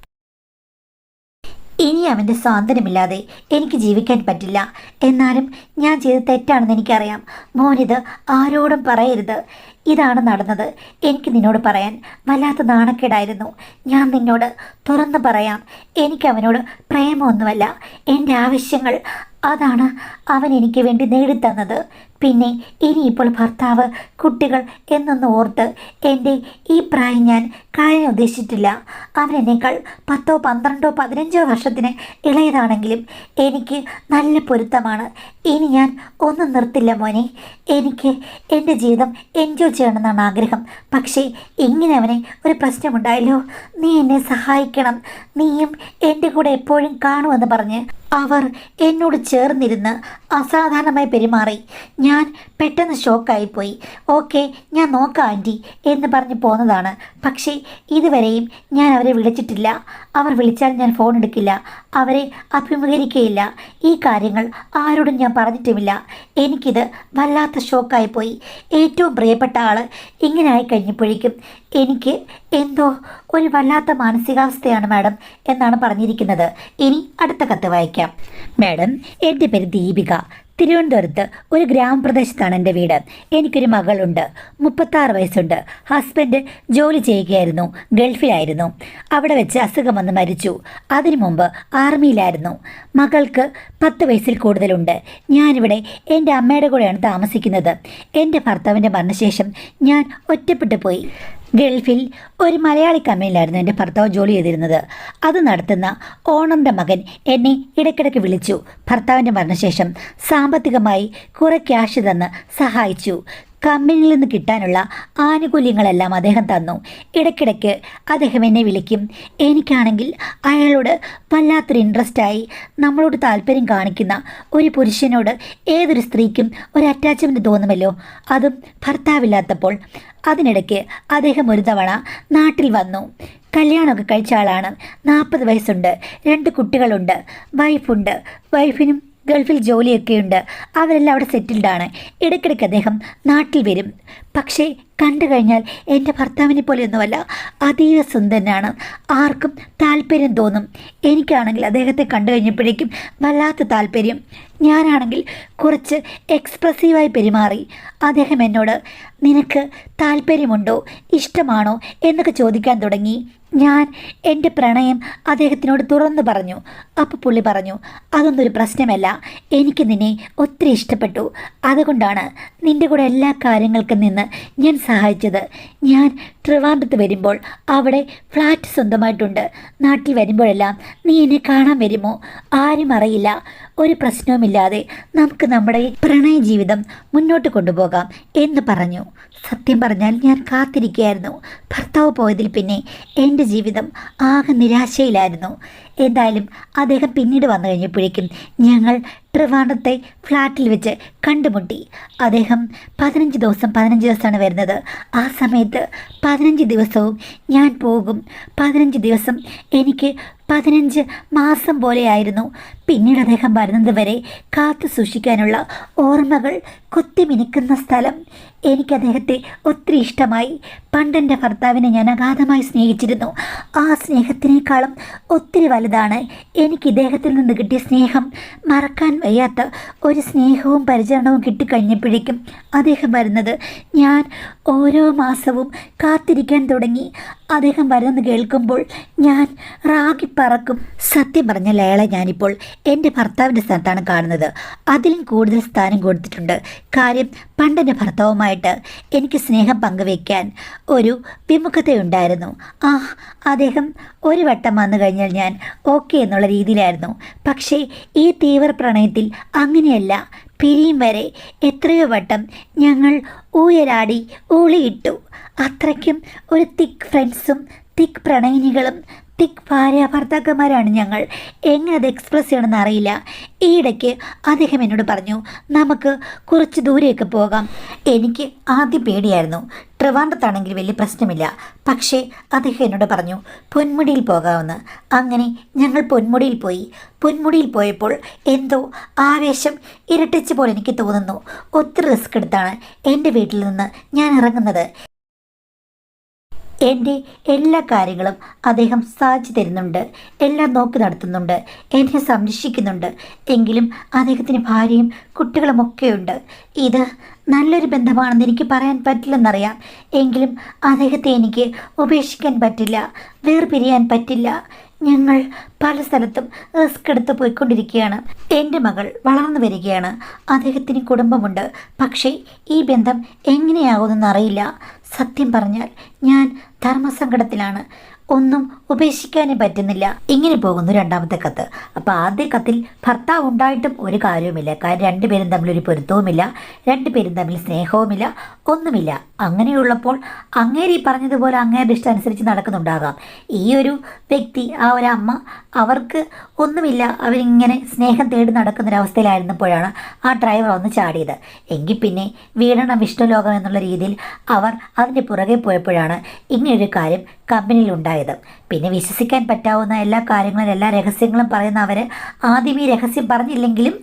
[SPEAKER 1] ഇനി അവന്റെ സ്വാതന്ത്ര്യമില്ലാതെ എനിക്ക് ജീവിക്കാൻ പറ്റില്ല. എന്നാലും ഞാൻ ചെയ്ത് തെറ്റാണെന്ന് എനിക്കറിയാം. മോനിത് ആരോടും പറയരുത്. ഇതാണ് നടന്നത്. എനിക്ക് നിന്നോട് പറയാൻ വല്ലാത്ത നാണക്കേടായിരുന്നു. ഞാൻ നിന്നോട് തുറന്നു പറയാം. എനിക്ക് അവനോട് പ്രേമമൊന്നുമല്ല. എന്റെ ആവശ്യങ്ങൾ അതാണ് അവൻ എനിക്ക് വേണ്ടി നേടിത്തന്നത്. പിന്നെ ഇനിയിപ്പോൾ ഭർത്താവ് കുട്ടികൾ എന്നൊന്ന് ഓർത്ത് എന്റെ ഈ പ്രായം ഞാൻ കളയാൻ ഉദ്ദേശിച്ചിട്ടില്ല. അവനെന്നേക്കാൾ പത്തോ പന്ത്രണ്ടോ പതിനഞ്ചോ വർഷത്തിന് ഇളയതാണെങ്കിലും എനിക്ക് നല്ല പൊരുത്തമാണ്. ഇനി ഞാൻ ഒന്നും നിർത്തില്ല മോനെ. എനിക്ക് എന്റെ ജീവിതം എൻജോയ് ചെയ്യണമെന്നാണ് ആഗ്രഹം. പക്ഷേ ഇങ്ങനെ അവനെ ഒരു പ്രശ്നമുണ്ടായല്ലോ. നീ എന്നെ സഹായിക്കണം. നീയും എന്റെ കൂടെ എപ്പോഴും കാണുമെന്ന് പറഞ്ഞ് അവർ എന്നോട് ചേർന്നിരുന്ന് അസാധാരണമായി പെരുമാറി. ഞാൻ പെട്ടെന്ന് ഷോക്കായിപ്പോയി ഓക്കെ ഞാൻ നോക്കാം ആന്റി എന്ന് പറഞ്ഞ് പോന്നതാണ്. പക്ഷേ ഇതുവരെയും ഞാൻ അവരെ വിളിച്ചിട്ടില്ല. അവർ വിളിച്ചാൽ ഞാൻ ഫോൺ എടുക്കില്ല. അവരെ അഭിമുഖീകരിക്കുകയില്ല ഈ കാര്യങ്ങൾ ആരോടും ഞാൻ പറഞ്ഞിട്ടുമില്ല. എനിക്കിത് വല്ലാത്ത ഷോക്കായി പോയി ഏറ്റവും പ്രിയപ്പെട്ട ആൾ ഇങ്ങനെ ആയി കഴിഞ്ഞപ്പോഴേക്കും എനിക്ക് എന്തോ ഒരു വല്ലാത്ത മാനസികാവസ്ഥയാണ് മാഡം എന്നാണ് പറഞ്ഞിരിക്കുന്നത്. ഇനി അടുത്ത കത്ത് വായിക്കാം. മാഡം എന്റെ പേര് ദീപിക. തിരുവനന്തപുരത്ത് ഒരു ഗ്രാമപ്രദേശത്താണ് എന്റെ വീട്. എനിക്കൊരു മകളുണ്ട്. മുപ്പത്താറ് വയസ്സുണ്ട്. ഹസ്ബൻഡ് ജോലി ചെയ്യുകയായിരുന്നു. ഗൾഫിലായിരുന്നു. അവിടെ വെച്ച് അസുഖം വന്ന് മരിച്ചു. അതിനു മുമ്പ് ആർമിയിലായിരുന്നു. മകൾക്ക് പത്ത് വയസ്സിൽ കൂടുതലുണ്ട്. ഞാനിവിടെ എന്റെ അമ്മയുടെ കൂടെയാണ് താമസിക്കുന്നത്. എന്റെ ഭർത്താവിന്റെ മരണശേഷം ഞാൻ ഒറ്റപ്പെട്ടു പോയി. ഗൾഫിൽ ഒരു മലയാളി കമ്പനിയിലായിരുന്നു എന്റെ ഭർത്താവ് ജോലി ചെയ്തിരുന്നത്. അത് നടത്തുന്ന ഓണറിന്റെ മകൻ എന്നെ ഇടയ്ക്കിടയ്ക്ക് വിളിച്ചു. ഭർത്താവിന്റെ മരണശേഷം സാമ്പത്തികമായി കുറേ ക്യാഷ് തന്ന് സഹായിച്ചു. കമ്പനിയിൽ നിന്ന് കിട്ടാനുള്ള ആനുകൂല്യങ്ങളെല്ലാം അദ്ദേഹം തന്നു. ഇടയ്ക്കിടയ്ക്ക് അദ്ദേഹം എന്നെ വിളിക്കും. എനിക്കാണെങ്കിൽ അയാളോട് വല്ലാത്തൊരു ഇൻട്രസ്റ്റായി നമ്മളോട് താല്പര്യം കാണിക്കുന്ന ഒരു പുരുഷനോട് ഏതൊരു സ്ത്രീക്കും ഒരു അറ്റാച്ച്മെന്റ് തോന്നുമല്ലോ? അതും ഭർത്താവില്ലാത്തപ്പോൾ. അതിനിടയ്ക്ക് അദ്ദേഹം ഒരു തവണ നാട്ടിൽ വന്നു. കല്യാണമൊക്കെ കഴിച്ച ആളാണ്. നാൽപ്പത് വയസ്സുണ്ട്. രണ്ട് കുട്ടികളുണ്ട്. വൈഫുണ്ട് വൈഫിനും ഗൾഫിൽ ജോലിയൊക്കെയുണ്ട്. അവരെല്ലാം അവിടെ സെറ്റിൽഡാണ്. ഇടയ്ക്കിടയ്ക്ക് അദ്ദേഹം നാട്ടിൽ വരും. പക്ഷേ കണ്ടു കഴിഞ്ഞാൽ എന്റെ ഭർത്താവിനെ പോലെയൊന്നുമല്ല അതീവ സുന്ദരനാണ്. ആർക്കും താല്പര്യം തോന്നും. എനിക്കാണെങ്കിൽ അദ്ദേഹത്തെ കണ്ടു കഴിഞ്ഞപ്പോഴേക്കും വല്ലാത്ത താല്പര്യം. ഞാനാണെങ്കിൽ കുറച്ച് എക്സ്പ്രസീവായി പെരുമാറി. അദ്ദേഹം എന്നോട് നിനക്ക് താല്പര്യമുണ്ടോ? ഇഷ്ടമാണോ? എന്നൊക്കെ ചോദിക്കാൻ തുടങ്ങി. ഞാൻ എന്റെ പ്രണയം അദ്ദേഹത്തിനോട് തുറന്നു പറഞ്ഞു. അപ്പോൾ പുള്ളി പറഞ്ഞു അതൊന്നൊരു പ്രശ്നമല്ല. എനിക്ക് നിന്നെ ഒത്തിരി ഇഷ്ടപ്പെട്ടു. അതുകൊണ്ടാണ് നിന്റെ കൂടെ എല്ലാ കാര്യങ്ങൾക്കും നിന്ന് ഞാൻ സഹായിച്ചത്. ഞാൻ ട്രിവാൻഡ്രത്ത് വരുമ്പോൾ അവിടെ ഫ്ലാറ്റ് സ്വന്തമായിട്ടുണ്ട്. നാട്ടിൽ വരുമ്പോഴെല്ലാം നീ എന്നെ കാണാൻ വരുമോ? ആരും അറിയില്ല. ഒരു പ്രശ്നവുമില്ലാതെ നമുക്ക് നമ്മുടെ പ്രണയ ജീവിതം മുന്നോട്ട് കൊണ്ടുപോകാം എന്ന് പറഞ്ഞു. സത്യം പറഞ്ഞാൽ ഞാൻ കാത്തിരിക്കുകയായിരുന്നു. ഭർത്താവ് പോയതിൽ പിന്നെ എന്റെ ജീവിതം ആകെ നിരാശയിലായിരുന്നു. എന്തായാലും അദ്ദേഹം പിന്നീട് വന്നു കഴിഞ്ഞപ്പോഴേക്കും ഞങ്ങൾ ട്രിവാൻഡ്രത്തെ ഫ്ലാറ്റിൽ വെച്ച് കണ്ടുമുട്ടി. അദ്ദേഹം പതിനഞ്ച് ദിവസം പതിനഞ്ച് ദിവസമാണ് വരുന്നത്. ആ സമയത്ത് പതിനഞ്ച് ദിവസവും ഞാൻ പോകും. പതിനഞ്ച് ദിവസം എനിക്ക് പതിനഞ്ച് മാസം പോലെയായിരുന്നു. പിന്നീട് അദ്ദേഹം വരുന്നത് വരെ കാത്തു സൂക്ഷിക്കാനുള്ള ഓർമ്മകൾ കൊത്തിമിനിക്കുന്ന സ്ഥലം എനിക്ക് അദ്ദേഹത്തെ ഒത്തിരി ഇഷ്ടമായി. പണ്ടെന്റെ ഭർത്താവിനെ ഞാൻ അഗാധമായി സ്നേഹിച്ചിരുന്നു. ആ സ്നേഹത്തിനേക്കാളും ഒത്തിരി വലുതാണ് എനിക്ക് ഇദ്ദേഹത്തിൽ നിന്ന് കിട്ടിയ സ്നേഹം. മറക്കാൻ വയ്യാത്ത ഒരു സ്നേഹവും പരിചരണവും കിട്ടിക്കഴിഞ്ഞപ്പോഴേക്കും അദ്ദേഹം വരുന്നത്. ഞാൻ ഓരോ മാസവും കാത്തിരിക്കാൻ തുടങ്ങി. അദ്ദേഹം വരുന്നത് കേൾക്കുമ്പോൾ ഞാൻ റാഗി പറക്കും. സത്യം പറഞ്ഞ ലേള ഞാനിപ്പോൾ എന്റെ ഭർത്താവിന്റെ സ്ഥാനത്താണ് കാണുന്നത്. അതിലും കൂടുതൽ സ്ഥാനം കൊടുത്തിട്ടുണ്ട്. കാര്യം പണ്ടെന്റെ ഭർത്താവുമായിട്ട് എനിക്ക് സ്നേഹം പങ്കുവയ്ക്കാൻ ഒരു വിമുഖതയുണ്ടായിരുന്നു. ആ അദ്ദേഹം ഒരു വട്ടം വന്നു കഴിഞ്ഞാൽ ഞാൻ ഓക്കെ എന്നുള്ള രീതിയിലായിരുന്നു. പക്ഷേ ഈ തീവ്ര പ്രണയത്തിൽ അങ്ങനെയല്ല. പിരിയും വരെ എത്രയോ വട്ടം ഞങ്ങൾ ഊയലാടി ഊളിയിട്ടു. അത്രയ്ക്കും ഒരു തിക് ഫ്രണ്ട്സും തിക് പ്രണയിനികളും തിക് ഭാര്യ ഭർത്താക്കന്മാരാണ് ഞങ്ങൾ. എങ്ങനെ അത് എക്സ്പ്രസ് ചെയ്യണമെന്ന് അറിയില്ല. ഈയിടയ്ക്ക് അദ്ദേഹം എന്നോട് പറഞ്ഞു നമുക്ക് കുറച്ച് ദൂരെയൊക്കെ പോകാം. എനിക്ക് ആദ്യം പേടിയായിരുന്നു. ട്രിവാൻഡ്രത്താണെങ്കിൽ വലിയ പ്രശ്നമില്ല. പക്ഷേ അദ്ദേഹം എന്നോട് പറഞ്ഞു പൊന്മുടിയിൽ പോകാമെന്ന്. അങ്ങനെ ഞങ്ങൾ പൊന്മുടിയിൽ പോയി. പൊന്മുടിയിൽ പോയപ്പോൾ എന്തോ ആവേശം ഇരട്ടിച്ച് പോലെ എനിക്ക് തോന്നുന്നു. ഒത്തിരി റിസ്ക് എടുത്താണ് എന്റെ വീട്ടിൽ നിന്ന് ഞാൻ ഇറങ്ങുന്നത്. എന്റെ എല്ലാ കാര്യങ്ങളും അദ്ദേഹം സാധിച്ചു തരുന്നുണ്ട്. എല്ലാം നോക്കി നടത്തുന്നുണ്ട്. എന്നെ സംരക്ഷിക്കുന്നുണ്ട്. എങ്കിലും അദ്ദേഹത്തിന് ഭാര്യയും കുട്ടികളും ഒക്കെയുണ്ട്. ഇത് നല്ലൊരു ബന്ധമാണെന്ന് എനിക്ക് പറയാൻ പറ്റില്ലെന്നറിയാം. എങ്കിലും അദ്ദേഹത്തെ എനിക്ക് ഉപേക്ഷിക്കാൻ പറ്റില്ല. വേർപിരിയാൻ പറ്റില്ല. ഞങ്ങൾ പല സ്ഥലത്തും റിസ്ക് എടുത്ത് പോയിക്കൊണ്ടിരിക്കുകയാണ്. എന്റെ മകൾ വളർന്നു വരികയാണ്. അദ്ദേഹത്തിന് കുടുംബമുണ്ട്. പക്ഷേ ഈ ബന്ധം എങ്ങനെയാകുമെന്നറിയില്ല. സത്യം പറഞ്ഞാൽ ഞാൻ ധർമ്മസങ്കടത്തിലാണ്. ഒന്നും ഉപേക്ഷിക്കാനും പറ്റുന്നില്ല. ഇങ്ങനെ പോകുന്നു രണ്ടാമത്തെ കത്ത്. അപ്പോൾ ആദ്യ കത്തിൽ ഭർത്താവ് ഉണ്ടായിട്ടും ഒരു കാര്യവുമില്ല. കാരണം രണ്ടുപേരും തമ്മിൽ ഒരു പൊരുത്തവുമില്ല. രണ്ടുപേരും തമ്മിൽ സ്നേഹവുമില്ല. ഒന്നുമില്ല. അങ്ങനെയുള്ളപ്പോൾ അങ്ങേര് പറഞ്ഞതുപോലെ അങ്ങേരുടെ ഇഷ്ടം അനുസരിച്ച് നടക്കുന്നുണ്ടാകാം. ഈ ഒരു വ്യക്തി ആ ഒരു അമ്മ അവർക്ക് ഒന്നുമില്ല. അവരിങ്ങനെ സ്നേഹം തേടി നടക്കുന്നൊരവസ്ഥയിലായിരുന്നപ്പോഴാണ് ആ ഡ്രൈവർ ഒന്ന് ചാടിയത്. എങ്കിൽ പിന്നെ വീണണം വിഷ്ണുലോകം എന്നുള്ള രീതിയിൽ അവർ അതിന്റെ പുറകെ പോയപ്പോഴാണ് ഇങ്ങനൊരു കാര്യം കമ്പനിയിൽ ഉണ്ടായത് പിന്നെ വിശ്വസിക്കാൻ പറ്റാവുന്ന എല്ലാ കാര്യങ്ങളും എല്ലാ രഹസ്യങ്ങളും പറയുന്ന അവർ ആദ്യം ഈ രഹസ്യം പറഞ്ഞില്ലെങ്കിലും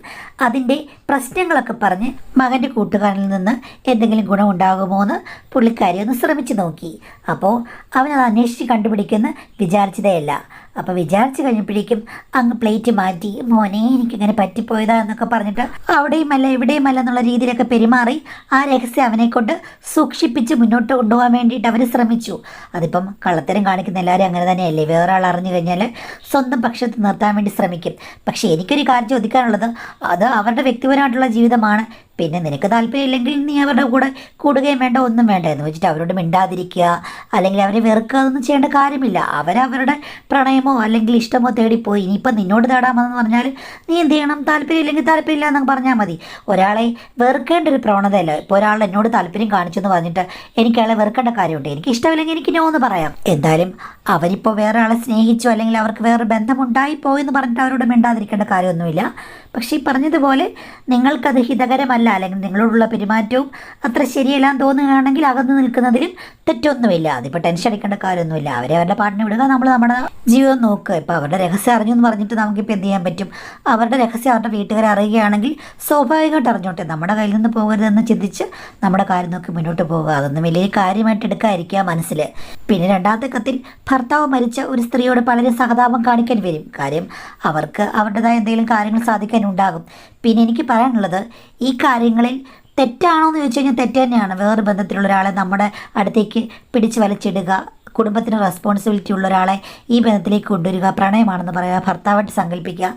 [SPEAKER 1] അതിന്റെ പ്രശ്നങ്ങളൊക്കെ പറഞ്ഞ് മകന്റെ കൂട്ടുകാരിൽ നിന്ന് എന്തെങ്കിലും ഗുണമുണ്ടാകുമോ എന്ന് പുള്ളിക്കാരി ഒന്ന് ശ്രമിച്ചു നോക്കി. അപ്പോൾ അവനത് അന്വേഷിച്ച് കണ്ടുപിടിക്കുന്ന വിചാരിച്ചതേയല്ല. അപ്പോൾ വിചാരിച്ചു കഴിഞ്ഞപ്പോഴേക്കും അങ്ങ് പ്ലേറ്റ് മാറ്റി മോനെ എനിക്കിങ്ങനെ പറ്റിപ്പോയതാ എന്നൊക്കെ പറഞ്ഞിട്ട് അവിടെയുമല്ല ഇവിടെയുമല്ല എന്നുള്ള രീതിയിലൊക്കെ പെരുമാറി ആ രഹസ്യം അവനെ കൊണ്ട് സൂക്ഷിപ്പിച്ച് മുന്നോട്ട് കൊണ്ടുപോകാൻ വേണ്ടിയിട്ട് അവർ ശ്രമിച്ചു. അതിപ്പം കള്ളത്തരം കാണിക്കുന്ന എല്ലാവരും അങ്ങനെ തന്നെയല്ലേ വേറെ ആൾ അറിഞ്ഞു കഴിഞ്ഞാൽ സ്വന്തം പക്ഷത്ത് നിർത്താൻ വേണ്ടി ശ്രമിക്കും. പക്ഷേ എനിക്കൊരു കാര്യം ചോദിക്കാനുള്ളത് അത് അവരുടെ വ്യക്തിപരമായിട്ടുള്ള ജീവിതമാണ്. പിന്നെ നിനക്ക് താല്പര്യമില്ലെങ്കിൽ നീ അവരുടെ കൂടെ കൂടുകയും വേണ്ട ഒന്നും വേണ്ട എന്ന് വെച്ചിട്ട് അവരോട് മിണ്ടാതിരിക്കുക. അല്ലെങ്കിൽ അവരെ വെറുക്കുക അതൊന്നും ചെയ്യേണ്ട കാര്യമില്ല. അവരവരുടെ പ്രണയമോ അല്ലെങ്കിൽ ഇഷ്ടമോ തേടിപ്പോയി. ഇനിയിപ്പോൾ നിന്നോട് തേടാമെന്ന് പറഞ്ഞാൽ നീ എന്ത് ചെയ്യണം? താല്പര്യമില്ലെങ്കിൽ താല്പര്യമില്ല എന്നൊക്കെ പറഞ്ഞാൽ മതി. ഒരാളെ വെറുക്കേണ്ട ഒരു പ്രവണതയല്ല. ഇപ്പോൾ ഒരാൾ എന്നോട് താല്പര്യം കാണിച്ചു എന്ന് പറഞ്ഞിട്ട് എനിക്ക് അയാളെ വെറുക്കേണ്ട കാര്യമുണ്ട്. എനിക്ക് ഇഷ്ടമില്ലെങ്കിൽ എനിക്ക് നോ എന്ന് പറയാം. എന്തായാലും അവരിപ്പോൾ വേറെ ആളെ സ്നേഹിച്ചു അല്ലെങ്കിൽ അവർക്ക് വേറെ ബന്ധമുണ്ടായി പോയെന്ന് പറഞ്ഞിട്ട് അവരോട് മിണ്ടാതിരിക്കേണ്ട കാര്യമൊന്നുമില്ല. പക്ഷേ ഈ പറഞ്ഞതുപോലെ നിങ്ങൾക്കത് ഹിതകരമല്ല അല്ലെങ്കിൽ നിങ്ങളോടുള്ള പെരുമാറ്റവും അത്ര ശരിയല്ലാന്ന് തോന്നുകയാണെങ്കിൽ അകന്നു നിൽക്കുന്നതിലും തെറ്റൊന്നുമില്ല. അതിപ്പോൾ ടെൻഷൻ അടിക്കേണ്ട കാര്യമൊന്നുമില്ല. അവരെ അവരുടെ പാട്ടിനെ വിടുക നമ്മൾ നമ്മുടെ ജീവിതം നോക്കുക. ഇപ്പോൾ അവരുടെ രഹസ്യം അറിഞ്ഞു എന്ന് പറഞ്ഞിട്ട് നമുക്കിപ്പോൾ എന്ത് ചെയ്യാൻ പറ്റും? അവരുടെ രഹസ്യം അവരുടെ വീട്ടുകാരെ അറിയുകയാണെങ്കിൽ സ്വാഭാവികമായിട്ട് അറിഞ്ഞോട്ടെ. നമ്മുടെ കയ്യിൽ നിന്ന് പോകരുതെന്ന് ചിന്തിച്ച് നമ്മുടെ കാര്യം നോക്കി മുന്നോട്ട് പോകുക അതൊന്നും വലിയ കാര്യമായിട്ട് എടുക്കാതിരിക്കുക മനസ്സിൽ. പിന്നെ രണ്ടാമത്തെ കത്തിൽ ഭർത്താവ് മരിച്ച ഒരു സ്ത്രീയോട് പലരും സഹതാപം കാണിക്കാൻ വരും. കാര്യം അവർക്ക് അവരുടേതായ എന്തെങ്കിലും കാര്യങ്ങൾ സാധിക്കാനുണ്ടാകും പിന്നെ എനിക്ക് പറയാനുള്ളത് ഈ കാര്യങ്ങളിൽ തെറ്റാണോ എന്ന് ചോദിച്ചു കഴിഞ്ഞാൽ തെറ്റ് തന്നെയാണ്. വേറൊരു ബന്ധത്തിലുള്ള ഒരാളെ നമ്മുടെ അടുത്തേക്ക് പിടിച്ചു വലിച്ചിടുക കുടുംബത്തിന് റെസ്പോൺസിബിലിറ്റി ഉള്ള ഒരാളെ ഈ ബന്ധത്തിലേക്ക് കൊണ്ടുവരിക പ്രണയമാണെന്ന് പറയുക ഭർത്താവായിട്ട് സങ്കല്പിക്കുക.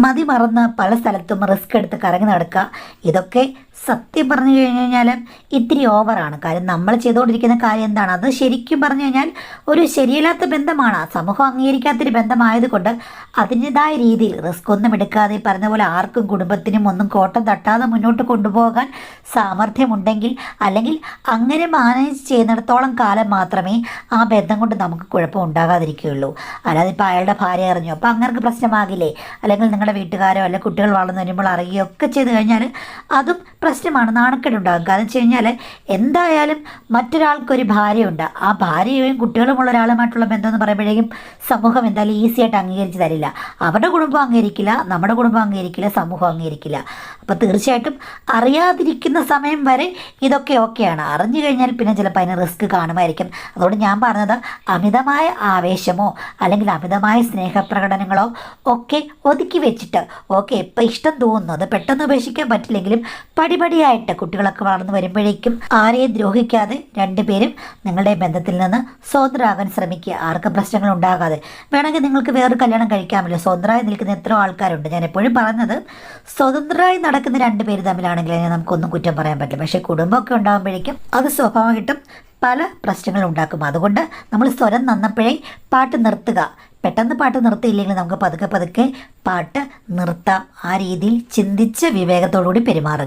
[SPEAKER 1] മതി മറന്ന് പല സ്ഥലത്തും റിസ്ക് എടുത്ത് കറങ്ങി നടക്കുക ഇതൊക്കെ സത്യം പറഞ്ഞു കഴിഞ്ഞു കഴിഞ്ഞാൽ ഇത്തിരി ഓവറാണ് കാര്യം നമ്മൾ ചെയ്തുകൊണ്ടിരിക്കുന്ന കാര്യം എന്താണ്? അത് ശരിക്കും പറഞ്ഞു കഴിഞ്ഞാൽ ഒരു ശരിയല്ലാത്ത ബന്ധമാണ്. സമൂഹം അംഗീകരിക്കാത്തൊരു ബന്ധമായതുകൊണ്ട് അതിന്റെതായ രീതിയിൽ റിസ്ക് ഒന്നും എടുക്കാതെ പറഞ്ഞ പോലെ ആർക്കും കുടുംബത്തിനും ഒന്നും കോട്ടം തട്ടാതെ മുന്നോട്ട് കൊണ്ടുപോകാൻ സാമർഥ്യമുണ്ടെങ്കിൽ അല്ലെങ്കിൽ അങ്ങനെ മാനേജ് ചെയ്യുന്നിടത്തോളം കാലം മാത്രമേ ആ ബന്ധം കൊണ്ട് നമുക്ക് കുഴപ്പം ഉണ്ടാകാതിരിക്കുകയുള്ളൂ. അല്ലാതെ ഇപ്പോൾ അയാളുടെ ഭാര്യ അറിഞ്ഞു അപ്പോൾ അങ്ങനെ പ്രശ്നമാകില്ലേ? അല്ലെങ്കിൽ നിങ്ങളുടെ വീട്ടുകാരോ അല്ലെങ്കിൽ കുട്ടികൾ വളർന്നു വരുമ്പോൾ അറിയുകയോ ഒക്കെ ചെയ്ത് കഴിഞ്ഞാൽ അതും പ്രശ്നമാണ് നാണക്കേടുണ്ടാകും. കാരണം വെച്ച് കഴിഞ്ഞാൽ എന്തായാലും മറ്റൊരാൾക്കൊരു ഭാര്യയുണ്ട്. ആ ഭാര്യയും കുട്ടികളുമുള്ള ഒരാളുമായിട്ടുള്ള ബന്ധം എന്ന് പറയുമ്പോഴേക്കും സമൂഹം എന്തായാലും ഈസിയായിട്ട് അംഗീകരിച്ച് തരില്ല. അവരുടെ കുടുംബം അംഗീകരിക്കില്ല നമ്മുടെ കുടുംബം അംഗീകരിക്കില്ല സമൂഹം അംഗീകരിക്കില്ല. അപ്പോൾ തീർച്ചയായിട്ടും അറിയാതിരിക്കുന്ന സമയം വരെ ഇതൊക്കെ ഓക്കെയാണ്. അറിഞ്ഞു കഴിഞ്ഞാൽ പിന്നെ ചിലപ്പോൾ അതിന് റിസ്ക് കാണുമായിരിക്കും. അതുകൊണ്ട് ഞാൻ പറഞ്ഞത് അമിതമായ ആവേശമോ അല്ലെങ്കിൽ അമിതമായ സ്നേഹപ്രകടനങ്ങളോ ഒക്കെ ഒതുക്കി വെച്ചിട്ട്. ഓക്കെ ഇപ്പം ഇഷ്ടം തോന്നുന്നു. അത് പെട്ടെന്ന് ഉപേക്ഷിക്കാൻ പറ്റില്ലെങ്കിലും പടിപടിയായിട്ട് കുട്ടികളൊക്കെ വളർന്നു വരുമ്പോഴേക്കും ആരെയും ദ്രോഹിക്കാതെ രണ്ടുപേരും നിങ്ങളുടെ ബന്ധത്തിൽ നിന്ന് സ്വതന്ത്രമാകാൻ ശ്രമിക്കുക. ആർക്കും പ്രശ്നങ്ങൾ ഉണ്ടാകാതെ. വേണമെങ്കിൽ നിങ്ങൾക്ക് വേറൊരു കല്യാണം കഴിക്കാമല്ലോ. സ്വതന്ത്രമായി നിൽക്കുന്ന എത്രയോ ആൾക്കാരുണ്ട്. ഞാൻ എപ്പോഴും പറഞ്ഞത് സ്വതന്ത്രമായി നടക്കുന്ന രണ്ട് പേര് തമ്മിലാണെങ്കിൽ നമുക്കൊന്നും കുറ്റം പറയാൻ പറ്റില്ല. പക്ഷേ കുടുംബമൊക്കെ ഉണ്ടാകുമ്പോഴേക്കും അത് സ്വഭാവമായിട്ടും പല പ്രശ്നങ്ങളും ഉണ്ടാക്കും. അതുകൊണ്ട് നമ്മൾ സ്വരം നന്നപ്പോഴേ പാട്ട് നിർത്തുക. പെട്ടെന്ന് പാട്ട് നിർത്തിയില്ലെങ്കിൽ നമുക്ക് പതുക്കെ പതുക്കെ പാട്ട് നിർത്താം. ആ രീതിയിൽ ചിന്തിച്ച് വിവേകത്തോടുകൂടി പെരുമാറുക.